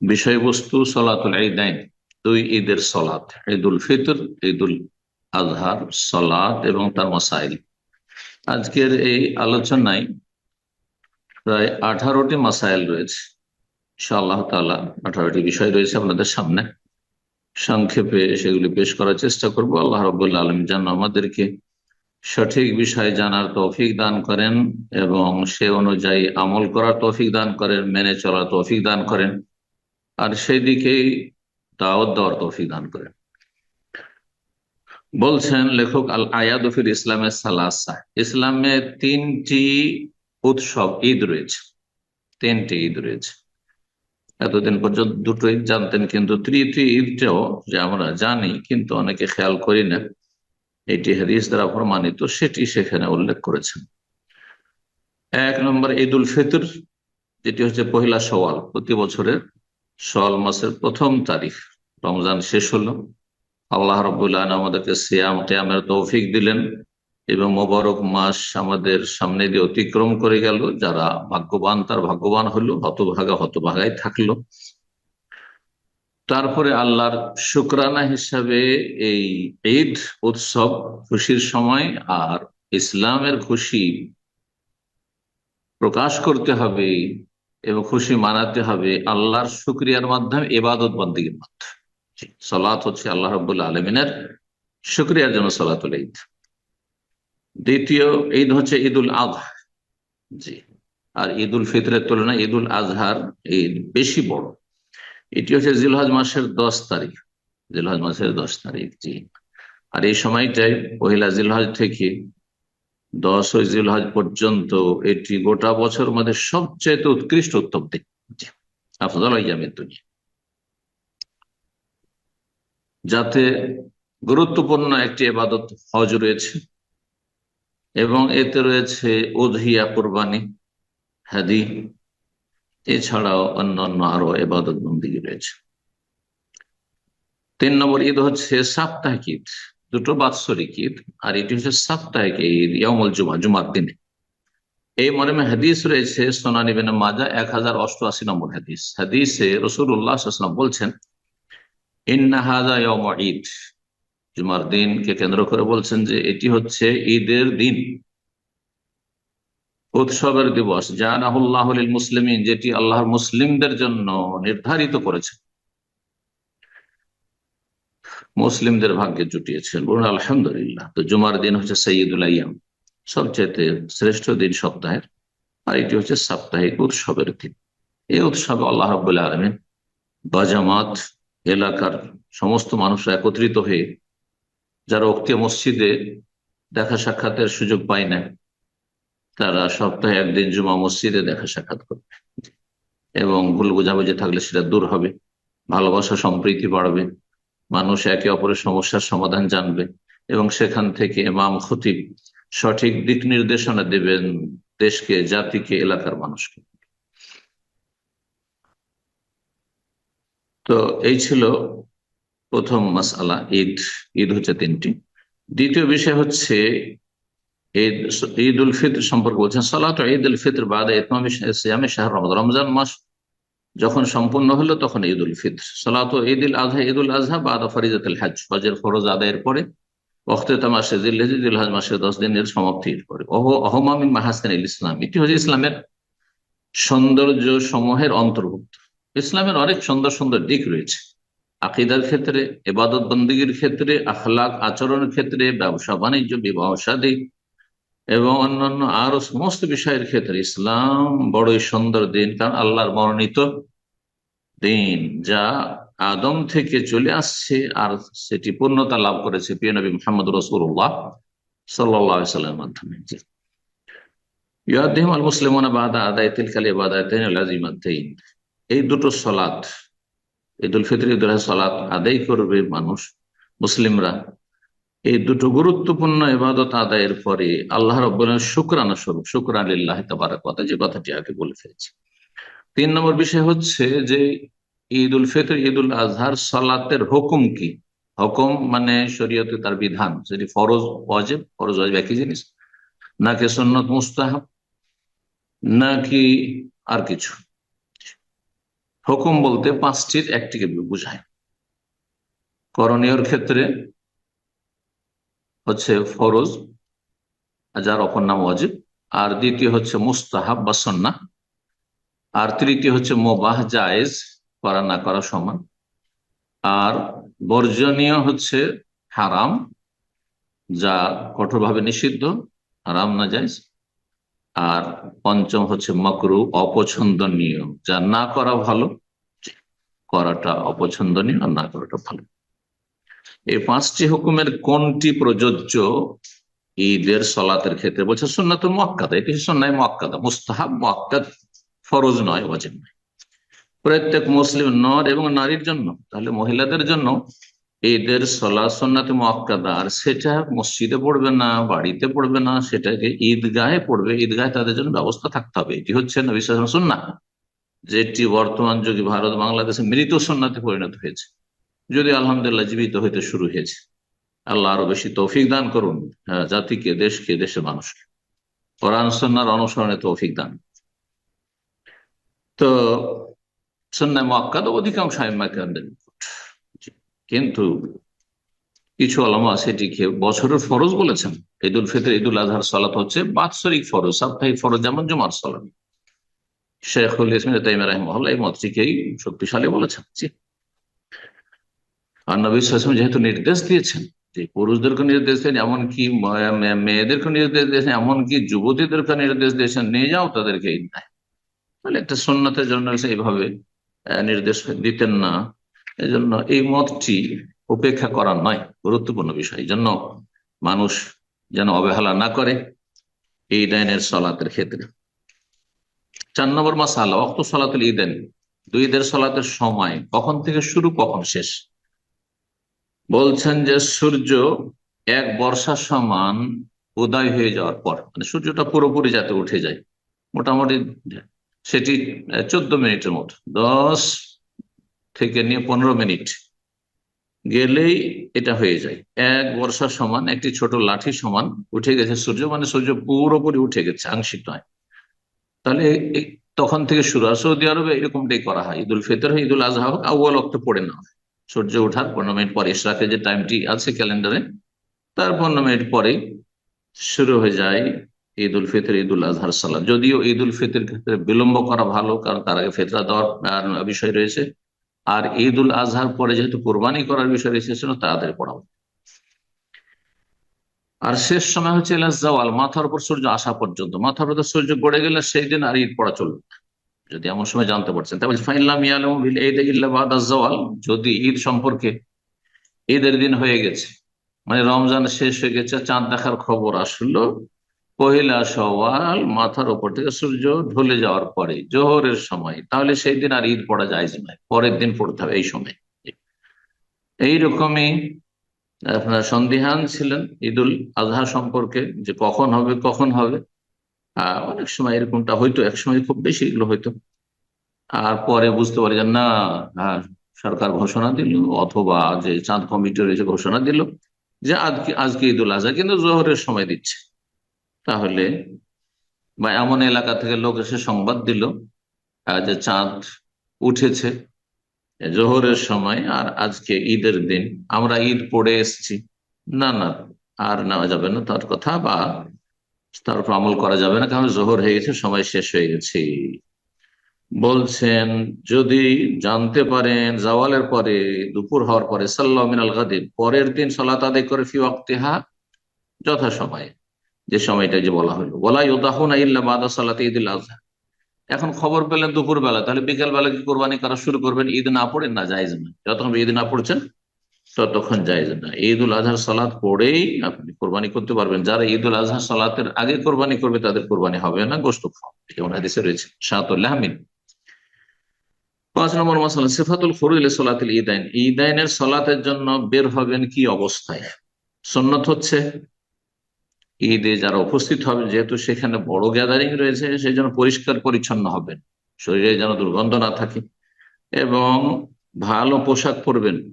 বিষয়বস্তু সলাতুল ঈদাইন দুই ঈদের সলাত ঈদুল ফিতর, ঈদুল আজহার সলাত এবং তার মাসাইল। আজকের এই আলোচনায় প্রায় আঠারোটি মাসাইল রয়েছে। ইনশাআল্লাহ তালা আঠারোটি বিষয় রয়েছে আপনাদের সামনে। সংক্ষেপে সেগুলি পেশ করার চেষ্টা করব। আল্লাহ রবুল্লা আলম যেন আমাদেরকে সঠিক বিষয় জানার তৌফিক দান করেন এবং সে অনুযায়ী আমল করার তৌফিক দান করেন, মেনে চলার তৌফিক দান করেন। আর সেই দিকেই দাওয়াত দেওয়ার দান করেন। বলছেন লেখক আল আয়াদফির ইসলামের সালাসা। ইসলামে তিনটি উৎসব, ঈদ রয়েছে। তিনটি ঈদ রয়েছে। এতদিন পর্যন্ত দুটো ঈদ জানতেন, কিন্তু তৃতীয় ঈদটাও যে আমরা জানি, কিন্তু অনেকে খেয়াল করি না। এটি হাদিস দ্বারা প্রমাণিত, সেটি সেখানে উল্লেখ করেছেন। এক নম্বর ঈদ উল ফিতর, যেটি হচ্ছে পহিলা সওয়াল প্রতি বছরের সওয়াল মাসের প্রথম তারিখ, রমজান শেষ হলো। আল্লাহ রবুল্লাহ আমাদেরকে সিয়াম কেয়ামের তৌফিক দিলেন এবং মোবারক মাস আমাদের সামনে দিয়ে অতিক্রম করে গেল। যারা ভাগ্যবান, তার ভাগ্যবান হলো, হতভাগা হতভাগাই থাকল। তারপরে আল্লাহর শুক্রানা হিসাবে এই ঈদ উৎসব খুশির সময় আর ইসলামের খুশি প্রকাশ করতে হবে। এবং খুশি মানাতে হবে আল্লাহর শুক্রিয়ার মাধ্যমে এবাদত বন্দীর মাধ্যমে। সলাৎ হচ্ছে আল্লাহ রবুল্লা আলমিনের শুক্রিয়ার জন্য সলাতুল ঈদ। দ্বিতীয় ঈদ হচ্ছে ঈদ উল আজহা জি, আর ঈদ উল ফিতরের তুলনায় ঈদ উল আজহার ঈদ বেশি বড়। এটি হচ্ছে জিলহাজ মাসের দশ তারিখ। জিলহাজ মাসের দশ তারিখ, জি। আর এই সময়টাই পহিলা জিলহাজ থেকে দশ ওই জিলহাজ পর্যন্ত এটি গোটা বছর মধ্যে সবচেয়ে উৎকৃষ্ট উত্তম দিন। আফজল ইয়ামের দুনিয়া যাতে গুরুত্বপূর্ণ একটি এবাদত হজ রয়েছে এবং এতে রয়েছে উধিয়া কোরবানি, হাদি, এছাড়াও অন্যান্য আরও এবাদত বন্দী রয়েছে। তিন নম্বর ঈদ হচ্ছে সাপ্তাহিক ঈদ। দুটো বাৎসরিক ঈদ, আর এটি হচ্ছে সাপ্তাহিক ঈদ ইয়ামল জুমা, জুমার দিনে। এই মর্মে হাদিস রয়েছে, সোনানি বেন মাজা এক হাজার অষ্টআশি নম্বর হাদিস। হাদিসে রসুল উল্লাহ বলছেন ইন্নাহাজা ইয়ম ঈদ। জুমার দিনকে কেন্দ্র করে বলছেন যে, এটি হচ্ছে ঈদের দিন। উৎসবের দিবস। জানাহুল্লাহ মুসলিমিন, যেটি আল্লাহর মুসলিমদের জন্য নির্ধারিত করেছে। মুসলিমদের ভাগ্যে জুটিয়েছেন। বলুন, আলহামদুলিল্লাহ। তো জুমার দিন হচ্ছে সৈয়দুল আয়াম। সবচেয়ে শ্রেষ্ঠ দিন সপ্তাহের। আর এটি হচ্ছে সাপ্তাহিক উৎসবের দিন। এই উৎসবে আল্লাহ রবাহ আলমিন বাজামাত, এলাকার সমস্ত মানুষরা একত্রিত হয়ে, যারা উক্তি মসজিদে দেখা সাক্ষাতের সুযোগ পায় না, তারা সপ্তাহে একদিন জুমা মসজিদে দেখা সাক্ষাৎ করবে। এবং ভুল বোঝাবুঝি থাকলে সেটা দূর হবে, ভালোবাসা, সম্প্রীতি বাড়বে। মানুষ একে অপরের সমস্যার সমাধান জানবে এবং সেখান থেকে ইমাম, খতিব সঠিক দিক নির্দেশনা দেবেন দেশকে, জাতিকে, এলাকার মানুষকে। তো এই ছিল প্রথম মাসালা ঈদ ঈদ হচ্ছে তিনটি। দ্বিতীয় বিষয় হচ্ছে ঈদ ঈদ উল ফিত্র সম্পর্কে বলছেন, সালাত ঈদ উল ফিত্র বাদ ইতমামে শাহ রমজান রমজান মাস যখন সম্পূর্ণ হলো তখন ঈদ উল ফিত্র। সালাত ঈদ উল আজহা ঈদ উল আজহা বাদ ফরিজাতুল হাজ হজের ফরজ আদায়ের পরে ওখতে মাসে জিল হাজ মাসে দশ দিনের সমাপ্তির পরে। ওহ অহমামিন মাহাসেন ইসলাম। এটি হচ্ছে ইসলামের সৌন্দর্য সমূহের অন্তর্ভুক্ত। ইসলামের অনেক সুন্দর সুন্দর দিক রয়েছে। আকিদার ক্ষেত্রে এবাদত বন্দীগীর ক্ষেত্রে, আখলাক আচরণের ক্ষেত্রে ব্যবসা বাণিজ্য বিবাহ সাদী এবং অন্যান্য আরও সমস্ত বিষয়ের ক্ষেত্রে ইসলাম বড়ই সুন্দর দিন, কারণ আল্লাহর মনোনীত দিন, যা আদম থেকে চলে আসছে আর সেটি পূর্ণতা লাভ করেছে প্রিয় নবী মোহাম্মদ রসুল্লাহ সাল্লামের মাধ্যমে। ইয়াদিম আল মুসলিমনা বাদা আদায়, তিলকালি বাদায় এই দুটো সলাৎ ঈদুল ফিতর, ঈদুল সালাত আদায় করবে মানুষ, মুসলিমরা। এই দুটো গুরুত্বপূর্ণ ইবাদত আদায়ের পরে আল্লাহ রব্বুল্লাহ শুক্রানা স্বরূপ শুক্রান কথা যে কথাটি আগে বলে ফেলেছি। তিন নম্বর বিষয় হচ্ছে যে ঈদ উল ফিতর ঈদ উল আজহার সালাতের হুকুম কি? হুকুম মানে শরীয়তে তার বিধান সেটি ফরজ, ওয়াজেব ফরজ, ওয়াজেব একই জিনিস, নাকি সন্নত মুস্তাহাব, নাকি আর কিছু। হুকুম বলতে পাঁচটির একটিকে বুঝায়। করণীয়র ক্ষেত্রে হচ্ছে ফরজ যার অপর নাম ওয়াজিব। আর দ্বিতীয় হচ্ছে মুস্তাহাব বা সন্না আর তৃতীয় হচ্ছে মোবাহ, জায়েজ, করা, না করা সমান। আর বর্জনীয় হচ্ছে হারাম, যা কঠোরভাবে নিষিদ্ধ, হারাম, না যায় আর পঞ্চম হচ্ছে মকরু, অপছন্দনীয়। যা না করা ভালো, করাটা অপছন্দনীয়, আর না করাটা ভালো। এই পাঁচটি হুকুমের কোনটি প্রযোজ্য? ঈদের সলাতের ক্ষেত্রে বলছে সুন্নাত মক্কাদা এটি সন্ন্যায় মক্কাদা মুস্তাহাব মক্কাদ ফরজ নয়, ওয়াজিব নয়। প্রত্যেক মুসলিম নর এবং নারীর জন্য, তাহলে মহিলাদের জন্য ঈদের সলা সন্ন্যাত মক্কাদা আর সেটা মসজিদে পড়বে না, বাড়িতে পড়বে না সেটাকে ঈদগাহে পড়বে, ঈদগাহে তাদের জন্য ব্যবস্থা থাকতে হবে। এটি হচ্ছে নবী সুন্না যেটি বর্তমান যুগে ভারত বাংলাদেশে মৃত সন্ন্যাতে পরিণত হয়েছে। যদি আলহামদুলিল্লাহ জীবিত হইতে শুরু হয়েছে আল্লাহ আরও বেশি তৌফিক দান করুন হ্যাঁ, জাতিকে দেশকে দেশের মানুষকে। কোরআন সন্ন্যার অনুসরণে তৌফিক দান। তো সন্ন্যায় মক্কাদ অধিকাংশ কিন্তু কিছু আলমা সেটিকে বছরের ফরজ বলেছেন। ঈদুল ফিতর ঈদুল আজহার সালাত হচ্ছে বাৎসরিক ফরজ সাপ্তাহিক ফরজ যেমন জুমার সালাম শেখুল ইসমিন তাইম রাহমহল্লা এই মতটিকেই শক্তিশালী বলেছেন। জি। আর নবী সাসম যেহেতু নির্দেশ দিয়েছেন যে পুরুষদেরকে নির্দেশ দেন, এমনকি মেয়েদেরকে নির্দেশ দিয়েছেন, এমনকি যুবতীদেরকে নির্দেশ দিয়েছেন, নিয়ে যাও তাদেরকে ঈদগায় তাহলে একটা সন্ন্যতের জন্য এইভাবে নির্দেশ দিতেন না। এই জন্য এই মতটি উপেক্ষা করা নয়, গুরুত্বপূর্ণ বিষয়। এই জন্য মানুষ যেন অবহেলা না করে এই ডাইনের সলাতের ক্ষেত্রে। চার নম্বর মাস আল্লাহ অক্ত সলাতুল ঈদেন দুই ঈদের সলাতের সময় কখন থেকে শুরু, কখন শেষ? বলছেন যে সূর্য এক বর্ষা সমান উদয় হয়ে যাওয়ার পর মানে সূর্যটা পুরোপুরি যাতে উঠে যায়। মোটামুটি সেটি চোদ্দ মিনিটের মতো। দশ থেকে নিয়ে পনেরো মিনিট গেলেই এটা হয়ে যায়। এক বর্ষা সমান, একটি ছোট লাঠি সমান উঠে গেছে সূর্য মানে সূর্য পুরোপুরি উঠে গেছে, আংশিক নয়। তাহলে তখন থেকে শুরু হয়। সৌদি আরবে এরকমটাই করা হয়। ঈদুল ফিতর হোক, ঈদুল আজহা হোক আউ্বাল অক্ত পড়ে না সূর্য ওঠার পনেরো মিনিট পরে ইশরাকের যে টাইমটি আছে ক্যালেন্ডারে তার পনেরো মিনিট পরে শুরু হয়ে যায় ঈদ উল ফিতর ঈদ উল আজহার সালাদ যদিও ঈদ উল ফিতর ক্ষেত্রে বিলম্ব করা ভালো, কারণ তার আগে ফেতরা দেওয়ার বিষয় রয়েছে। আর ঈদ উল আজহার পরে যেহেতু কোরবানি করার বিষয় রয়েছে তাদের পড়াবো আর শেষ সময় হচ্ছে জওয়াল মাথার উপর সূর্য আসা পর্যন্ত। মাথার উপর সূর্য গড়ে গেলে সেই দিন আর ঈদ পড়া চলবে যদি এমন সময় জানতে পারছেন। তাহলে ফাইনলাম জওয়াল যদি ঈদ সম্পর্কে ঈদের দিন হয়ে গেছে মানে রমজান শেষ হয়ে গেছে, চাঁদ দেখার খবর আসলো, পহিলা সওয়াল মাথার উপর থেকে সূর্য ঢলে যাওয়ার পরে, জোহরের সময়, তাহলে সেই দিন আর ঈদ পড়া যায় নয় পরের দিন পড়তে হবে এই সময়। এইরকমই আপনার সন্দিহান ছিলেন ঈদুল আজহা সম্পর্কে, যে কখন হবে কখন হবে অনেক সময় এরকমটা হয়তো এক সময় খুব বেশি এগুলো হয়তো আর পরে বুঝতে পারি যে না সরকার ঘোষণা দিল, অথবা যে চাঁদ কমিটি রয়েছে ঘোষণা দিল যে আজকে আজকে ঈদুল আজহা কিন্তু জোহরের সময় দিচ্ছে। তাহলে বা এমন এলাকা থেকে লোক এসে সংবাদ দিল যে চাঁদ উঠেছে জোহরের সময় আর আজকে ঈদের দিন, আমরা ঈদ পড়ে এসছি। না না, আর নেওয়া যাবে না তার কথা বা তার উপর আমল করা যাবে না, কারণ জোহর হয়ে গেছে, সময় শেষ হয়ে গেছে। বলছেন, যদি জানতে পারেন, জাওয়ালের পরে, দুপুর হওয়ার পরে, সাল্লাহ মিনাল গাদিব, পরের দিন সলাত আদায় করে ফি ওয়াক্তিহা, যথা সময়ে। যে সময়টা যে বলা হলো। বলা ইউদাহুন ইল্লা বাদা সালাতে ঈদুল আজহা এখন খবর পেলেন দুপুর বেলা তাহলে বিকেল বেলা কি কোরবানি করা শুরু করবেন? ঈদ না পড়েন? না যাইজ না যতক্ষণ ঈদ না পড়ছেন ততক্ষণ যাইজ না। ঈদ উল আজহার সালাদ পড়েই আপনি কোরবানি করতে পারবেন। যারা ঈদ উল আজহার সালাতের আগে কোরবানি করবে, তাদের কোরবানি হবে না গোস্ত যেমন হাদিসে রয়েছে শাহাতুল্লাহমিন পাঁচ নম্বর মশলা, সিফাতুল ফরুল সোলাতুল ঈদাইন। ঈদাইনের সলাতের জন্য বের হবেন কি অবস্থায়? সন্ন্যত হচ্ছে, ঈদে যারা উপস্থিত হবে যেহেতু সেখানে বড় গ্যাদারিং রয়েছে, সেই জন্য পরিষ্কার পরিচ্ছন্ন হবেন। শরীরে যেন দুর্গন্ধ না থাকে। এবং ভালো পোশাক পরবেন।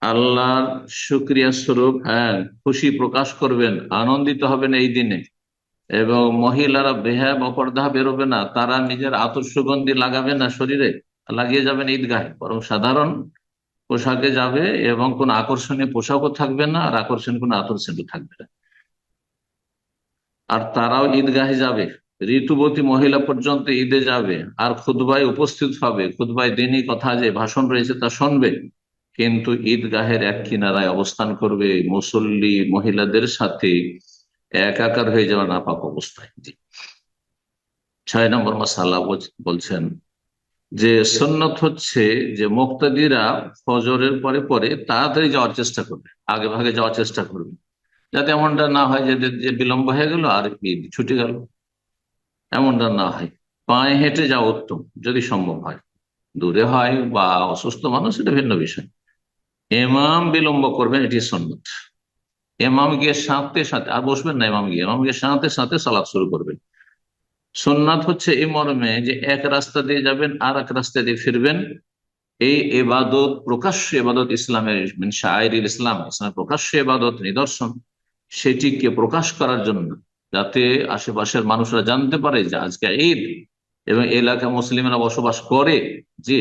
আল্লাহর সুক্রিয়া স্বরূপ হ্যাঁ খুশি প্রকাশ করবেন, আনন্দিত হবেন এই দিনে। এবং মহিলারা বেহা অপর্দা বেরোবে না, তারা নিজের আতর সুগন্ধি লাগাবে না শরীরে, লাগিয়ে যাবেন ঈদগাহে। বরং সাধারণ পোশাকে যাবে এবং কোন আকর্ষণীয় পোশাকও থাকবে না, আর আকর্ষণীয় কোন সেন্টু থাকবে না। আর তারাও ঈদগাহে যাবে। ঋতুবতী মহিলা পর্যন্ত ঈদে যাবে। আর খুদবাই উপস্থিত হবে। খুদবাই দিনই কথা যে ভাষণ রয়েছে তা শুনবে। কিন্তু ঈদগাহের এক কিনারায় অবস্থান করবে মুসল্লি মহিলাদের সাথে একাকার হয়ে যাওয়া নাপাক অবস্থায়। ছয় নম্বর মাসাল্লাহ বলছেন যে সন্ন্যত হচ্ছে যে মুক্তাদিরা ফজরের পরে পরে তাড়াতাড়ি যাওয়ার চেষ্টা করবে, আগে ভাগে যাওয়ার চেষ্টা করবে। যাতে এমনটা না হয় যে বিলম্ব হয়ে গেল আর ঈদ ছুটে গেল। এমনটা না হয়। পায়ে হেঁটে যাওয়া উত্তম, যদি সম্ভব হয়। দূরে হয় বা অসুস্থ মানুষ, এটা ভিন্ন বিষয়। এমাম বিলম্ব করবেন, এটি সন্ন্যত এমাম গিয়ে সাথে সাথে, আর বসবেন না এমাম গিয়ে এমাম গিয়ে সাথে সাথে সালাদ শুরু করবেন। সোননাথ হচ্ছে এই মর্মে যে এক রাস্তা দিয়ে যাবেন আর এক রাস্তা দিয়ে ফিরবেন। এই এবাদত প্রকাশ্য এবাদত ইসলামের শায়ের ইসলাম, ইসলামের প্রকাশ্য এবাদত নিদর্শন, সেটিকে প্রকাশ করার জন্য, যাতে আশেপাশের মানুষরা জানতে পারে যে আজকে ঈদ, এবং এলাকা মুসলিমরা বসবাস করে যে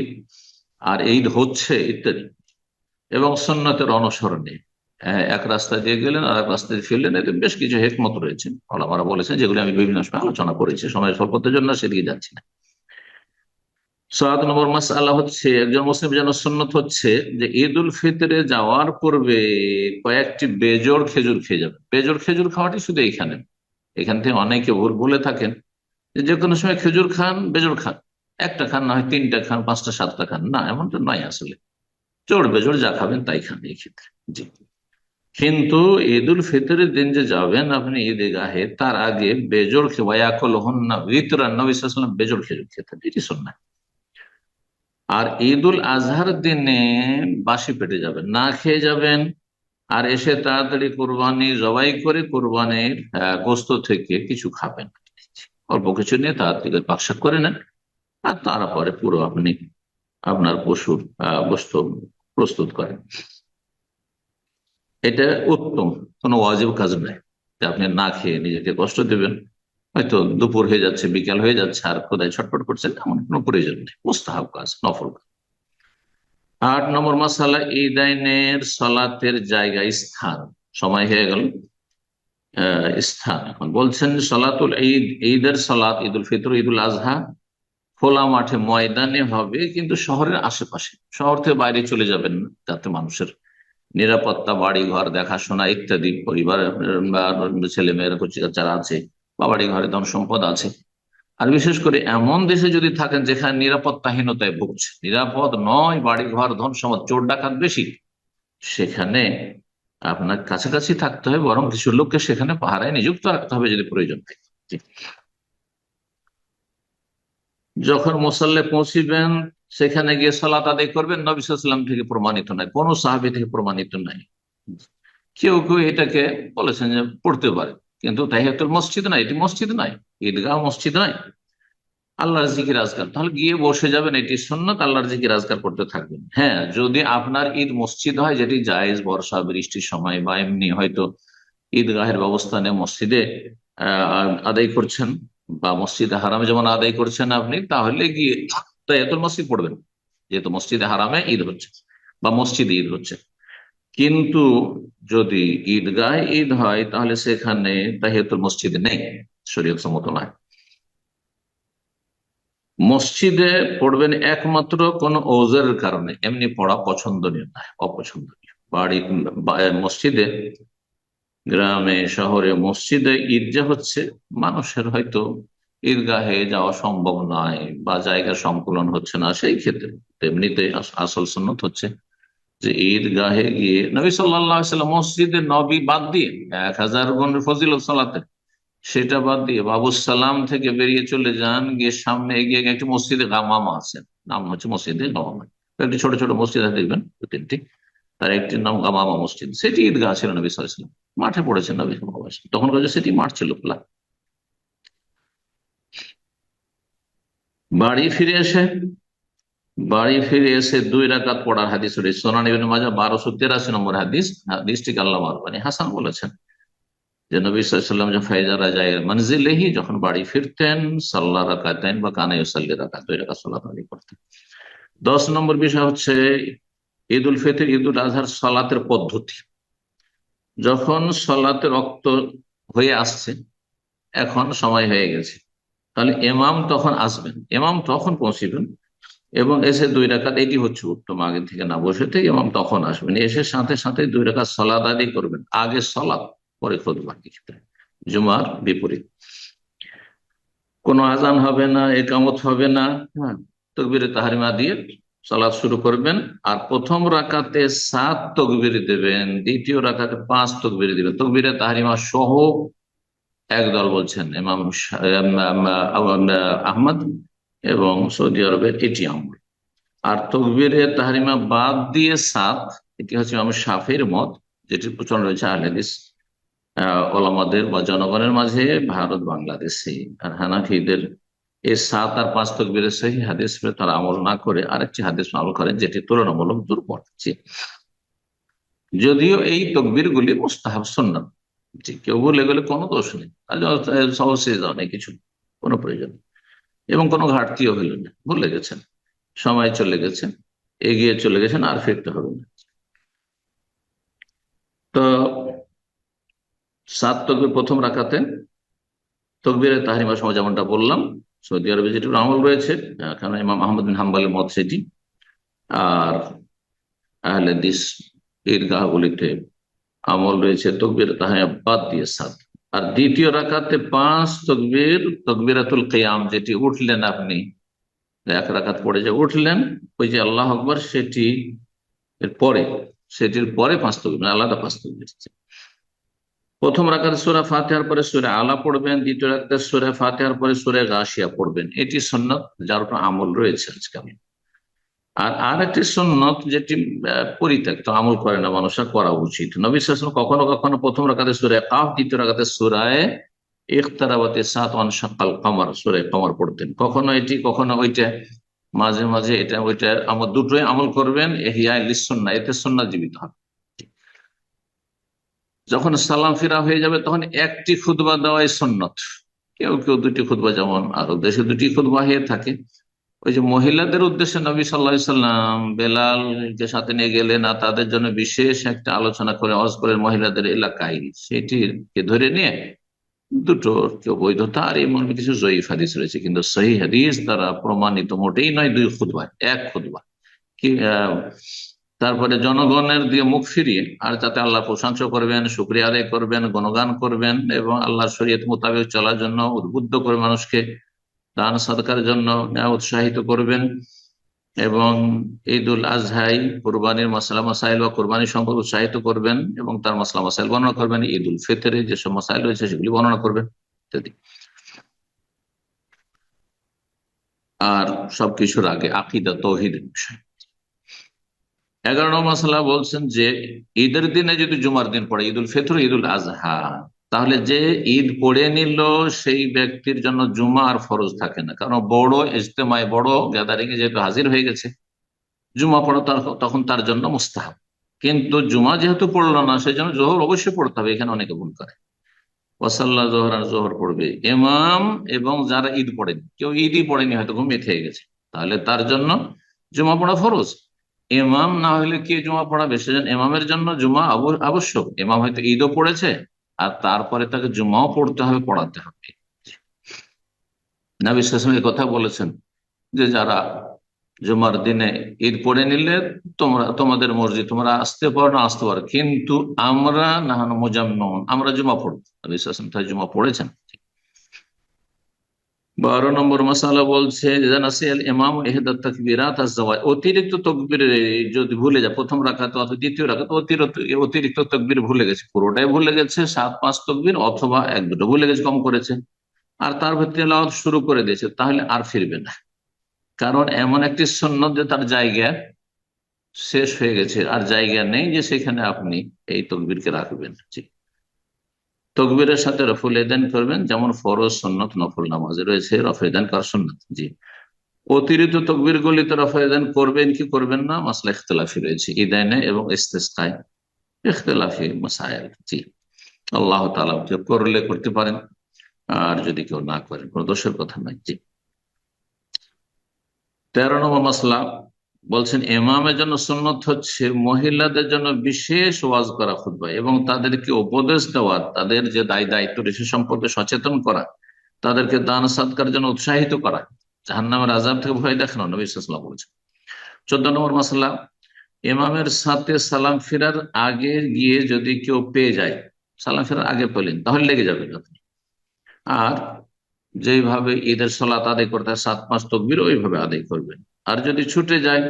আর ঈদ হচ্ছে ইত্যাদি। এবং সন্ন্যতের অনুসরণে। হ্যাঁ, এক রাস্তা দিয়ে গেলেন আর এক রাস্তা দিয়ে ফিরলেন এতে বেশ কিছু হেকমত রয়েছে। আমরা বলেছেন যেগুলি আমি বিভিন্ন সময় আলোচনা করেছি সময় স্বল্পতার জন্য সেদিকে যাচ্ছি না। সাত নম্বর মাস আল্লাহ হচ্ছে একজন মুসলিম যেন সন্ন্যত হচ্ছে যে ঈদ উল ফিতরে যাওয়ার পূর্বে কয়েকটি বেজোর খেজুর খেয়ে যাবে। বেজোর খেজুর খাওয়াটি শুধু এইখানে। এখান থেকে অনেকে ভুল বলে থাকেন যে কোনো সময় খেজুর খান বেজোর খান। একটা খান না হয় তিনটা খান পাঁচটা সাতটা খান। না এমনটা নয় আসলে। জোর বেজোর যা খাবেন তাই খান এই ক্ষেত্রে। জি। কিন্তু ঈদ উল ফিতরের দিন যে যাবেন আপনি ঈদে গাহে তার আগে বেজোর খেয়াকল হন্না ভিতরান নবিসাম বেজোর খেজুর খেতেন এটি শোনা আর ঈদ উল আজহার দিনে বাসি পেটে যাবেন, না খেয়ে যাবেন, আর এসে তাড়াতাড়ি কোরবানি, জবাই করে কোরবানির গোস্ত থেকে কিছু খাবেন। অল্প কিছু নিয়ে তাড়াতাড়ি বাক্সাক করে নেন, আর তারপরে পুরো আপনি আপনার পশুর, আহ, গোস্ত প্রস্তুত করেন। এটা উত্তম, কোনো ওয়াজিব কাজ নয় যে আপনি না খেয়ে নিজেকে কষ্ট দেবেন, হয়তো দুপুর হয়ে যাচ্ছে, বিকাল হয়ে যাচ্ছে, আর খোদায় ছটপট করছেন এমন কোনো প্রয়োজন নেই। মুস্তাহাব কাজ, নফল কাজ। আট নম্বর মাসালা, ঈদাইনের সলাতের জায়গা, স্থান। সময় হয়ে গেল। স্থান এখন। বলছেন সলাতুল ঈদ, ঈদের সলাত ঈদ উল ফিতর, ঈদুল আজহা। খোলা মাঠে ময়দানে হবে, কিন্তু শহরের আশেপাশে। শহর থেকে বাইরে চলে যাবেন না, যাতে মানুষের নিরাপত্তা বাড়ি ঘর দেখাশোনা ইত্যাদি, পরিবার ছেলে মেয়েরা যারা আছে, বা বাড়ি ঘরে ধন সম্পদ আছে। আর বিশেষ করে এমন দেশে যদি থাকেন যেখানে নিরাপত্তাহীনতায় ভুগছে, নিরাপদ নয় বাড়ি ঘর ধন সম্পদ চোর ডাকাত বেশি, সেখানে আপনার কাছাকাছি থাকতে হবে, বরং কিছু লোককে সেখানে পাহারায় নিযুক্ত রাখতে হবে যদি প্রয়োজন থাকে। যখন মোসাল্লে পৌঁছিবেন, সেখানে গিয়ে সালাত আদায় করবেন নবিসাম থেকে প্রমাণিত নাই। কোন সাহাবি থেকে প্রমাণিত নাই। কেউ কেউ এটাকে বলেছেন যে পড়তে পারে। কিন্তু তাহিয়াতুল মসজিদ নাই, এটি মসজিদ নাই, ঈদগাহ মসজিদ নাই। আল্লাহর জিকির আজকার। তাহলে গিয়ে বসে যাবেন, এটি সুন্নত, আল্লাহর জিকির আজকার করতে থাকবেন। হ্যাঁ যদি আপনার ঈদ মসজিদ হয়, যেটি জায়েজ বর্ষা, বৃষ্টির সময় বা এমনি হয়তো ঈদগাহের ব্যবস্থা নেই মসজিদে আদায় করছেন বা মসজিদে হারামে যেমন আদায় করছেন আপনি, তাহলে গিয়ে তাইয়াতুল মসজিদ পড়বেন। যেহেতু মসজিদে হারামে ঈদ হচ্ছে বা মসজিদে ঈদ হচ্ছে। কিন্তু যদি ঈদগায় ঈদ হয়, তাহলে সেখানে তাহিয়াতুল মসজিদ নেই শরীয় সম্মত নয়। মসজিদে পড়বেন একমাত্র কোন ওজের কারণে, এমনি পড়া পছন্দনীয় নয়, অপছন্দনীয়। বাড়ি মসজিদে গ্রামে, শহরে, মসজিদে ঈদ যে হচ্ছে মানুষের হয়তো ঈদগাহে যাওয়া সম্ভব নয় বা জায়গা সংকুলন হচ্ছে না সেই ক্ষেত্রে। তেমনিতে আসল সন্ন্যত হচ্ছে যে ঈদগাহে গিয়ে নবী সাল্লাম মসজিদে নবী বাদ দিয়ে এক হাজার গুণ ফজিল সালাতে সেটা বাদ দিয়ে বাবু সালাম থেকে বেরিয়ে চলে যান, গিয়ে সামনে এগিয়ে একটি মসজিদে গামামা আছেন। নাম হচ্ছে মসজিদে গামামা। একটি ছোট ছোট মসজিদ দেখবেন দু তিনটি তার একটির নাম গামামা মসজিদ। সেটি ঈদগাহ ছিল নবী সাল্লাম মাঠে পড়েছেন নবী তখন সেটি মাঠ ছিল খোলা। বাড়ি ফিরে এসে, বাড়ি ফিরে এসে দুই রাকাত পড়ার হাদিস রয়েছে। সোনান ইবিন মাজা বারোশো তেরাশি নম্বর হাদিস হাদিসটিকে আল্লাহ মারবানি হাসান বলেছেন। যে নবী সাল্লাম যে ফাইজারা যায় মঞ্জিলেহি যখন বাড়ি ফিরতেন সাল্লাহ রাকাতেন বা কানে সাল্লি রাকাত, দুই রাকাত সাল্লাহ আলী করতেন। দশ নম্বর বিষয় হচ্ছে ঈদ উল ফিতর ঈদ উল আজহার সলাতের পদ্ধতি। যখন সলাতে রক্ত হয়ে আসছে, এখন সময় হয়ে গেছে। তাহলে এমাম তখন আসবেন। এমাম তখন পৌঁছিবেন এবং এসে দুই রাকাত, এটি হচ্ছে উত্তম, আগে থেকে না বসে থেকে এমাম তখন আসবেন। এসে সাথে সাথে দুই রাকাত সলাদ আদায় করবেন। আগে সলাদ পরে খুদবা জুমার বিপরীত। কোনো আজান হবে না, একামত হবে না হ্যাঁ তকবিরে তাহারিমা দিয়ে চলা শুরু করবেন, আর প্রথম রাকাতে সাত তকবির দেবেন, দ্বিতীয় রাকাতে পাঁচ তকবির দিবেন। তকবিরে তাহারিমা সহ একদল বলছেন এমাম আহমদ এবং সৌদি আরবের এটি আমল। আর তকবিরে তাহারিমা বাদ দিয়ে সাত, এটি হচ্ছে আমার সাফের মত যেটির প্রচলন রয়েছে আহলেদিস ওলামাদের বা জনগণের মাঝে, ভারত, বাংলাদেশে। আর হানাফিদের এই সাত আর পাঁচ তকবিরের সেই হাদিস তারা আমল না করে আরেকটি হাদিস আমল করেন যেটি তুলনামূলক দুর্বল যদিও এই তকবির গুলি মুস্তাহাব জি কেউ ভুলে গেলে কোনো দোষ নেই। সহজে যাও নেই কিছু, কোনো প্রয়োজন এবং কোনো ঘাটতিও হইল না। ভুলে গেছেন। সময় চলে গেছে। এগিয়ে চলে গেছেন আর ফিরতে হবে না। তো সাত তকবির প্রথম রাখাতে তকবিরের তাহারিমা সময় যেমনটা বললাম সৌদি আরবে যেটি আমল রয়েছে কারণ ইমাম আহমদ বিন হাম্বালের মত সেটি। আর আহলে দিস ঈদগাহগুলিতে আমল রয়েছে, তকবির বাদ দিয়ে সাত। আর দ্বিতীয় রাখাতে পাঁচ তকবির, তকবিরাতুল কেয়াম, যেটি উঠলেন আপনি এক রাখাত পড়ে যে উঠলেন, ওই যে আল্লাহ আকবর, সেটি এর পরে, সেটির পরে পাঁচ তকবির মানে আলাদা পাঁচ তকবির। প্রথম রাখাতে সুরা ফাতেহার পরে সুরে আলা পড়বেন, দ্বিতীয় রাখাতে সুরে ফাতেহার পরে সুরে গাছিয়া পড়বেন। এটি সন্ন্যত যার উপর আমল রয়েছে আজকে আমি। আর আর একটি সন্ন্যত যেটি পরিত্যক্ত, আমল করে না মানুষের করা উচিত। নবী সাল কখনো কখনো প্রথম রাখাতে সুরে কাফ, দ্বিতীয় রাখাতে সুরায় ইখতারাবাতে সাত অনসাকাল কামার সুরে কামার পড়তেন। কখনো এটি, কখনো ওইটা, মাঝে মাঝে এটা ওইটা আমার দুটোই আমল করবেন এহিয়া লিসন্না এতে সন্না জীবিত হবে। যখন সালাম ফিরা হয়ে যাবে, তখন একটি খুদবা দেওয়াই সন্ন্যত কেউ কেউ দুটি খুদবা যেমন আরও দেশে দুটি খুদবা হয়ে থাকে। ওই যে মহিলাদের উদ্দেশ্যে নবী সাল্লা সাল্লাম বেলালকে সাথে নিয়ে গেলেন আর তাদের জন্য বিশেষ একটা আলোচনা করে অস্করের মহিলাদের এলাকায়। সেটিকে ধরে নিয়ে দুটো কেউ বৈধতা আর এমন কিছু জয়ীফ হাদিস রয়েছে। কিন্তু সহি হাদিস দ্বারা প্রমাণিত মোটেই নয় দুই খুদবা এক খুদবা কি তারপরে জনগণের দিয়ে মুখ ফিরিয়ে, আর যাতে আল্লাহ প্রশংসা করবেন, শুক্রিয়া আদায় করবেন, গণগান করবেন এবং আল্লাহ শরীয়ত মোতাবেক চলার জন্য উদ্বুদ্ধ করে মানুষকে দান সদকার জন্য উৎসাহিত করবেন এবং ঈদ উল আজহাই কোরবানির মশলা মাসাইল বা কোরবানি সম্পর্কে উৎসাহিত করবেন এবং তার মশলা মাসাইল বর্ণনা করবেন ঈদ উল ফিতরে যেসব মশাইল রয়েছে সেগুলি বর্ণনা করবেন ইত্যাদি। আর সবকিছুর আগে আকিদা তহিদ বিষয়। এগারো নম্বর মশলা বলছেন যে, ঈদের দিনে যদি জুমার দিন পড়ে ঈদ উল ফিতর ঈদ উল আজহা, তাহলে যে ঈদ পড়ে নিল, সেই ব্যক্তির জন্য জুমা আর ফরজ থাকে না। কারণ বড় ইজতেমায়, বড় গ্যাদারিং এ যেহেতু হাজির হয়ে গেছে, জুমা পড়া তখন তার জন্য মুস্তাহাব। কিন্তু জুমা যেহেতু পড়ল না সেই জন্য জোহর অবশ্যই পড়তে হবে, এখানে অনেকে ভুল করে। ওয়াসাল্লাহ জোহর আর জোহর পড়বে। এমাম এবং যারা ঈদ পড়েনি, কেউ ঈদই পড়েনি, হয়তো ঘুমিয়ে থেকে গেছে। তাহলে তার জন্য জুমা পড়া ফরজ। এমাম না হলে কে জুমা পড়াবে? সেজন্য এমামের জন্য জুমা আবশ্যক। এমাম হয়তো ঈদও পড়েছে, আর তারপরে তাকে জুমাও পড়তে হবে, পড়াতে হবে। না বিশ্বাস কথা বলেছেন যে, যারা জুমার দিনে ঈদ পড়ে নিলে তোমরা তোমাদের মসজিদ, তোমরা আসতে পারো না আসতে পারো। কিন্তু আমরা না মোজাম্ম আমরা জুমা পড়ব। বিশ্বাস জুমা পড়েছেন। বারো নম্বর মশালা বলছে ইমাম অতিরিক্ত তকবির যদি ভুলে যায়, প্রথম রাখাতে অথবা দ্বিতীয় রাখাতে অতিরিক্ত অতিরিক্ত তকবির ভুলে গেছে। পুরোটাই ভুলে গেছে, সাত, পাঁচ তকবির অথবা এক দুটো ভুলে গেছে, কম করেছে। আর তার ভিত্তি শুরু করে দিয়েছে, তাহলে আর ফিরবে না। কারণ এমন একটি সন্ন্যত যে তার জায়গা শেষ হয়ে গেছে, আর জায়গা নেই যে সেখানে আপনি এই তকবিরকে রাখবেন। জি। তকবিরের সাথে রফুল এদান করবেন, যেমন ফরজ, সন্নত, নফল নামাজে রয়েছে। রফেদান কার সন্নত? জি। অতিরিক্ত তকবির গুলিতে রফেদান করবেন কি করবেন না? মাসলা ইখতলাফি রয়েছে, ইদানে এবং ইস্তেস্কায় ইখতলাফি মাসাইল জি। আল্লাহ তালা করলে করতে পারেন, আর যদি কেউ না করেন, কোনো দোষের কথা নাই। জি। তেরো নম্বর মাসলা বলছেন এমামের জন্য সুন্নত হচ্ছে মহিলাদের জন্য বিশেষ ওয়াজ করা খুতবা এবং তাদেরকে উপদেশ দেওয়া, তাদের যে দায় দায়িত্ব সে সম্পর্কে সচেতন করা, তাদেরকে দান সাদকার জন্য উৎসাহিত করা। জাহান্নামের আজাব থেকে ভয় দেখানো নবী ইসলাম বলেছেন। চোদ্দ নম্বর মাসাল্লাহ ইমামের সাথে সালাম ফেরার আগে গিয়ে যদি কেউ পেয়ে যায়, সালাম ফেরার আগে পেলেন, তাহলে লেগে যাবে আর যেইভাবে ঈদের সলাত আদায় করতে সাত মাস তকবির ওইভাবে আদায় করবেন। আর যদি ছুটে যায়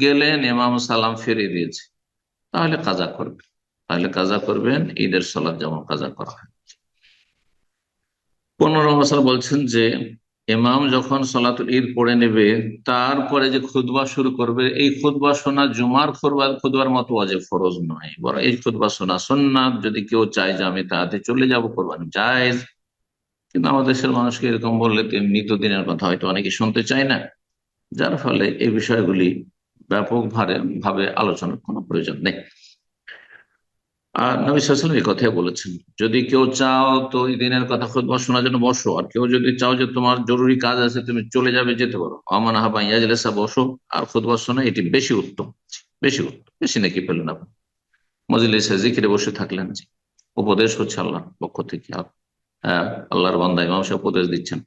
গেলেন ইমাম সালাম ফিরিয়ে দিয়েছে। তাহলে কাজা করবে। তাহলে কাজা করবেন, ঈদের সলাদ যেমন কাজা করা হয়। পনেরো মশাল বলছেন যে, ইমাম যখন সলাতুল ঈদ পড়ে নেবে, তারপরে যে খুদবা শুরু করবে, এই খুদবা শোনা জুমার খুদবা খুদবার মতো অজে ফরজ নয়। বরং এই খুদবা শোনা সন্ন্যাত যদি কেউ চায় যে আমি তাতে চলে যাব, করবান জায়েজ। কিন্তু আমাদের দেশের মানুষকে এরকম বললে মৃত দিনের কথা, হয়তো অনেকে শুনতে চায় না। যার ফলে এই বিষয়গুলি ব্যাপক ভাবে আলোচনার কোনো প্রয়োজন নেই। আর নবী সাল্লাম এই কথাই বলেছেন, যদি কেউ চাও তো এই দিনের কথা খুব শোনার জন্য বসো, আর কেউ যদি চাও যে তোমার জরুরি কাজ আছে তুমি চলে যাবে, যেতে পারো। আমান হাবা ইয়াজলেসা, বসো আর খুদবা শোনা, এটি বেশি উত্তম। বেশি উত্তম, বেশি নাকি পেলেন আপনি। মজিলিসে জিকিরে বসে থাকলেন উপদেশ হচ্ছে আল্লাহ পক্ষ থেকে। হ্যাঁ আল্লাহর বান্দা, ইমাম সাহেব উপদেশ দিচ্ছেন।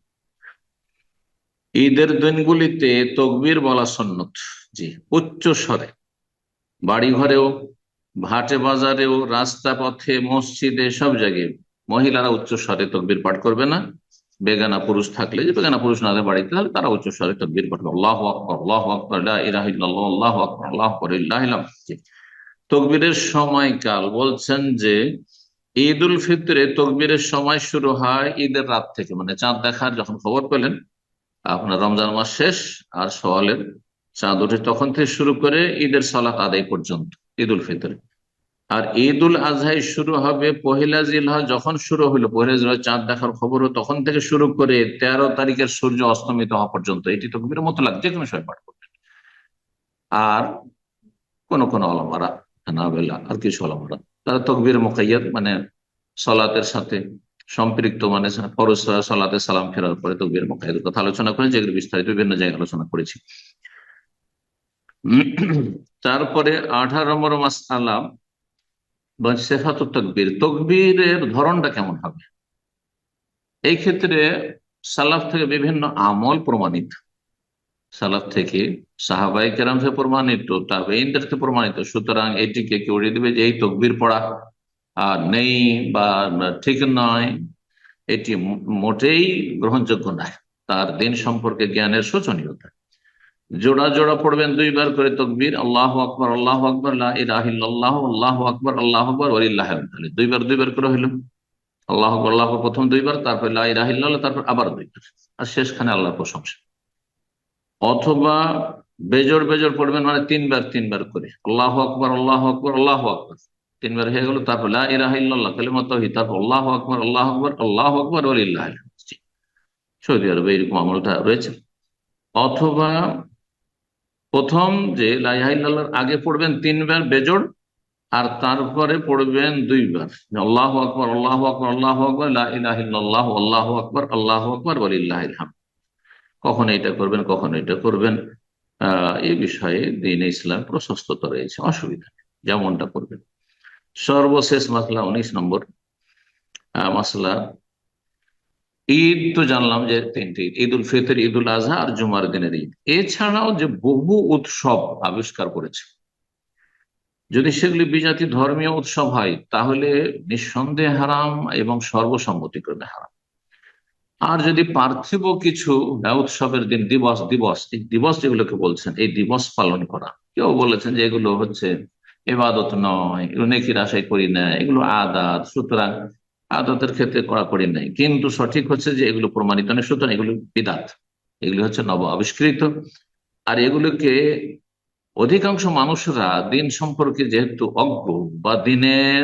ঈদের দিনগুলিতে তকবির বলা সন্ন্যত জি, উচ্চ স্বরে। বাড়ি ঘরেও ভাটে বাজারেও, রাস্তা পথে, মসজিদে, সব জায়গায় মহিলারা উচ্চ স্বরে তকবির পাঠ করবে না। বেগানা পুরুষ থাকলে যে বেগানা পুরুষ না বাড়িতে তাহলে তারা উচ্চ স্বরে তকবির পাঠ করবে। আল্লাহ আকবর আল্লাহ আকবর আল্লাহ আকবর আল্লাহ আকবর তকবীরের সময়কাল বলছেন যে ঈদ উল ফিতরে তকবিরের সময় শুরু হয় ঈদের রাত থেকে। মানে চাঁদ দেখার যখন খবর পেলেন আপনার রমজান মাস শেষ আর সওয়ালের চাঁদ ওঠে তখন থেকে শুরু করে ঈদের সালাত আদায় পর্যন্ত ঈদ উল ফিতরে। আর ঈদ উল আজহাই শুরু হবে পহিলা জিলহা যখন শুরু হলো, পহিলা জিলহা চাঁদ দেখার খবর তখন থেকে শুরু করে তেরো তারিখের সূর্য অস্তমিত হওয়া পর্যন্ত, এটি তো কবির মতো লাগে যে কোনো সময় পাঠ করবেন আর কোন কোন হানাবেলা, আর কিছু আলমারা, তারা তকবির মোকাইয়াত মানে সলাতের সাথে সম্পৃক্ত মানে পরশ সলাতে সালাম ফেরার পরে তকবির মোকাইয়াদের কথা আলোচনা করে যেগুলো বিস্তারিত বিভিন্ন জায়গায় আলোচনা করেছি। তারপরে আঠারো নম্বর মাস আলাম বা তকবির। তকবীরের ধরনটা কেমন হবে? এই ক্ষেত্রে সালাফ থেকে বিভিন্ন আমল প্রমাণিত। সালাফ থেকে সাহাবাই কেরাম থেকে প্রমাণিত তাবেইনদের থেকে প্রমাণিত। সুতরাং এটিকে কেউ দেবে যে এই তকবির পড়া নেই বা ঠিক নয়, এটি মোটেই গ্রহণযোগ্য নয়। তার দিন সম্পর্কে জ্ঞানের শোচনীয়তা। জোড়া জোড়া পড়বেন দুইবার করে তকবির, আল্লাহ আকবর আল্লাহ আকবর আল্লাহ আল্লাহ আকবর আল্লাহ আকবর ওলিল্লাহ দুইবার দুইবার করে হইল। আল্লাহ আকবর, আল্লাহ প্রথম দুইবার, তারপর রাহিল্লাহ তারপর আবার দুইবার। আর শেষখানে আল্লাহর প্রশংসা। অথবা বেজর বেজর পড়বেন মানে তিনবার তিনবার করে। আল্লাহ আকবর আল্লাহ আকবর আল্লাহ আকবর। তিনবার হয়ে গেল, তারপর লাহ কালিমা তহিদ, তারপর আল্লাহ আকবর আল্লাহ আকবর আল্লাহ আকবর ওলিল্লাহ সৌদি আরবে এইরকম আমলটা রয়েছে। অথবা প্রথম যে লাইহাইল্লাহর আগে পড়বেন তিনবার বেজোড়, আর তারপরে পড়বেন দুইবার। আল্লাহ আকবর আল্লাহ আকবর আল্লাহ আকবর লাহ আল্লাহ আকবর আল্লাহ আকবর বলিল্লাহ কখন এটা করবেন, কখন এটা করবেন। এই বিষয়ে দিন ইসলাম প্রশস্ততা রয়েছে, অসুবিধা যেমনটা করবেন। সর্বশেষ মাসলা উনিশ নম্বর মাসলা। ঈদ তো জানলাম যে তিনটি ঈদ উল ফিতর ঈদ উল আজহা আর জুমার দিনের ঈদ। এছাড়াও যে বহু উৎসব আবিষ্কার করেছে। যদি সেগুলি বিজাতি ধর্মীয় উৎসব হয়, তাহলে নিঃসন্দেহ হারাম এবং সর্বসম্মতিক্রমে হারাম। আর যদি পার্থিব কিছু উৎসবের দিন, দিবস দিবস, এই দিবস যেগুলোকে বলছেন, এই দিবস পালন করা, কেউ বলেছেন যে এগুলো হচ্ছে এবাদত নয়, এগুলো নেকির আশাই করি না, এগুলো আদাত। সুতরাং আদতের ক্ষেত্রে করা কড়াকড়ি নেই। কিন্তু সঠিক হচ্ছে যে এগুলো প্রমাণিত নেই সুতরাং এগুলো বিদাত। এগুলি হচ্ছে নব আবিষ্কৃত। আর এগুলোকে অধিকাংশ মানুষরা দিন সম্পর্কে যেহেতু অজ্ঞ বা দিনের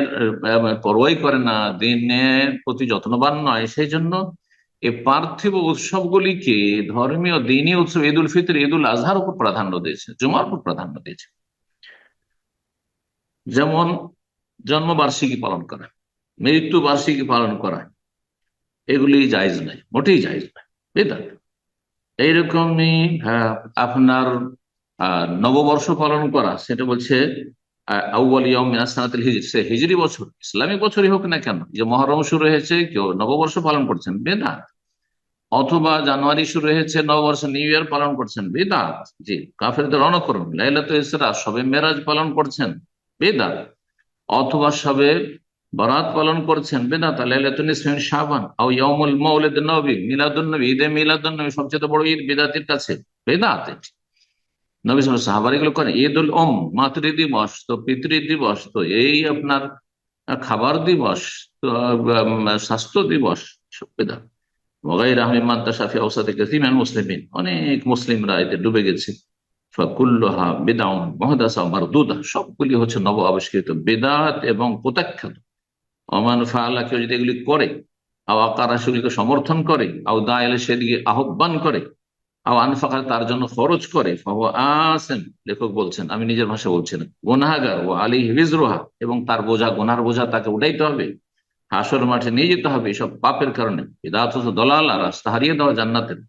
পরোয়াই করে না, দিনের প্রতি যত্নবান নয়, সেই জন্য এই পার্থিব উৎসবগুলিকে ধর্মীয় দিনই উৎসব ঈদ উল ফিতর ঈদ উল আজহার উপর প্রাধান্য দিয়েছে, জুমার উপর প্রাধান্য দিয়েছে। যেমন জন্মবার্ষিকী পালন করা মৃত্যু বার্ষিকী পালন করা, এগুলি জায়জ নাই মোটেই জায়জ নাই বেদাত। এইরকমই আপনার আর নববর্ষ পালন করা, সেটা বলছে সে হিজরি বছর, ইসলামিক বছরই হোক না কেন, যে মহরম শুরু হয়েছে, কেউ নববর্ষ পালন করছেন, বেদাত। অথবা জানুয়ারি শুরু হয়েছে, নববর্ষ নিউ ইয়ার পালন করছেন, বেদাত। জি, কাফেরদের অনুকরণ লাইলাত ইসরা, সবে মেরাজ পালন করছেন বেদাত। অথবা সবে বরাত পালন করছেন বেদাত ইসমিন শাবান, আও ইয়াউমুল নবী, মিলাদুন ঈদে মিলাদুন সবচেয়ে বড় ঈদ বেদাতের কাছে। বেদাত নবী সাহাবার এগুলো করেন, ঈদুল ওম মাতৃ দিবস তো পিতৃ দিবস তো এই আপনার খাবার দিবস, তো স্বাস্থ্য দিবস বেদাত। ওগাইর আহমিমান তাসাফি অবস্থা কাসিমান মুসলিমিন। অনেক মুসলিমরা এতে ডুবে গেছে। ফাকুল্লহা বেদাউন মহদাসা মারদুদা। সবগুলি হচ্ছে নব আবিষ্কৃত। বেদাত এবং প্রত্যাখ্যাত। অমান ফাআলা, কেউ যদি এগুলি করে, আও আকারা সেগুলিকে সমর্থন করে, আও দা এলে সেদিকে আহ্বান করে, আও আনফাকার তার জন্য খরচ করে আসেন, লেখক বলছেন, আমি নিজের ভাষা বলছি না, গুনাহাগার ও আলী হিজরোহা এবং তার বোঝা, গুনার বোঝা তাকে উঠাইতে হবে, হাসর মাঠে নিয়ে যেতে হবে, এসব পাপের কারণে। বিদাত দলাল রাস্তা হারিয়ে দেওয়া জান্নাতের।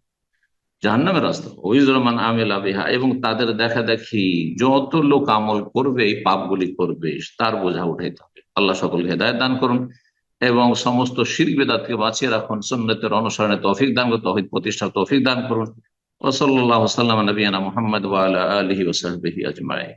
জাহান্নামের রাস্তা। ওইজরমান আমেল আবিহা এবং তাদের দেখা দেখি যত লোক আমল করবে, এই পাপগুলি করবে, তার বোঝা উঠাইতে হবে। আল্লাহ সকলকে হেদায়ত দান করুন, এবং সমস্ত শির বাঁচিয়ে রাখুন সন্ন্যতের অনুসরণে তৌফিক দান করুন তৌফিক প্রতিষ্ঠা তৌফিক দান করুন। ওসল্লাহ সাল্লাম নবীনা মোহাম্মদ আলহি ওসাহবিহি আজমাই